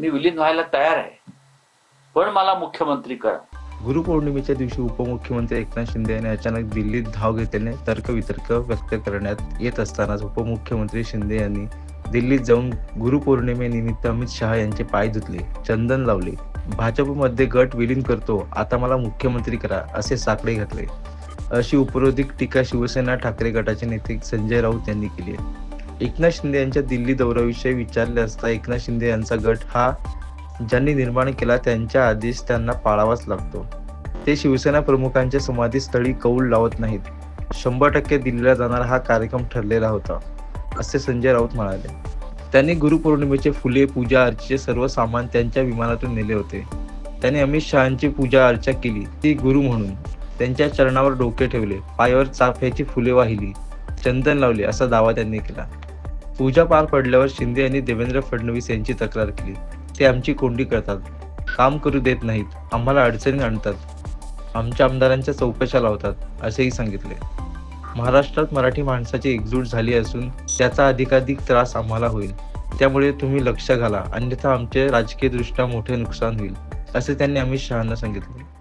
मी विलीन व्हायला तयार आहे. पण मला मुख्यमंत्री करा. गुरुपौर्णिमेच्या दिवशी उपमुख्यमंत्री एकनाथ शिंदे यांनी अचानक दिल्लीत धाव घेतल्याने तर्कवितर्क व्यक्त करण्यात येत असतानाच उपमुख्यमंत्री शिंदे यांनी दिल्लीत जाऊन गुरुपौर्णिमेनिमित्त अमित शहा यांचे पाय धुतले चंदन लावले. भाजपमध्ये गट विलीन करतो आता मला मुख्यमंत्री करा असे साकडे घातले. अशी उपरोधिक टीका शिवसेना ठाकरे गटाचे नेते संजय राऊत यांनी केली आहे. एकनाथ शिंदे यांच्या दिल्ली दौऱ्याविषयी विचारले असता एकनाथ शिंदे यांचा गट हा ज्यांनी निर्माण केला त्यांच्या आदेश त्यांना पाळावाच लागतो. ते शिवसेना प्रमुखांच्या समाधीस्थळी कौल लावत नाहीत. शंभर टक्के दिल्लीला जाणारा हा कार्यक्रम ठरलेला होता असे संजय राऊत म्हणाले. त्यांनी गुरुपौर्णिमेचे फुले पूजा अर्चेचे सर्व सामान त्यांच्या विमानातून नेले होते. त्यांनी अमित शहाची पूजा अर्चा केली. ती गुरु म्हणून त्यांच्या चरणावर डोके ठेवले पायावर चाफ्याची फुले वाहिली चंदन लावले असा दावा त्यांनी केला. पूजा पार पडल्यावर शिंदे यांनी देवेंद्र फडणवीस यांची तक्रार केली. ते आमची कोंडी करतात. काम करू देत नाहीत. आम्हाला अडचणी आणतात. आमच्या आमदारांच्या चौकशा लावतात असेही सांगितले. महाराष्ट्रात मराठी माणसाची एकजूट झाली असून त्याचा अधिकाधिक त्रास आम्हाला होईल. त्यामुळे तुम्ही लक्ष घाला. अन्यथा आमचे राजकीयदृष्ट्या मोठे नुकसान होईल असे त्यांनी अमित शहाना सांगितले.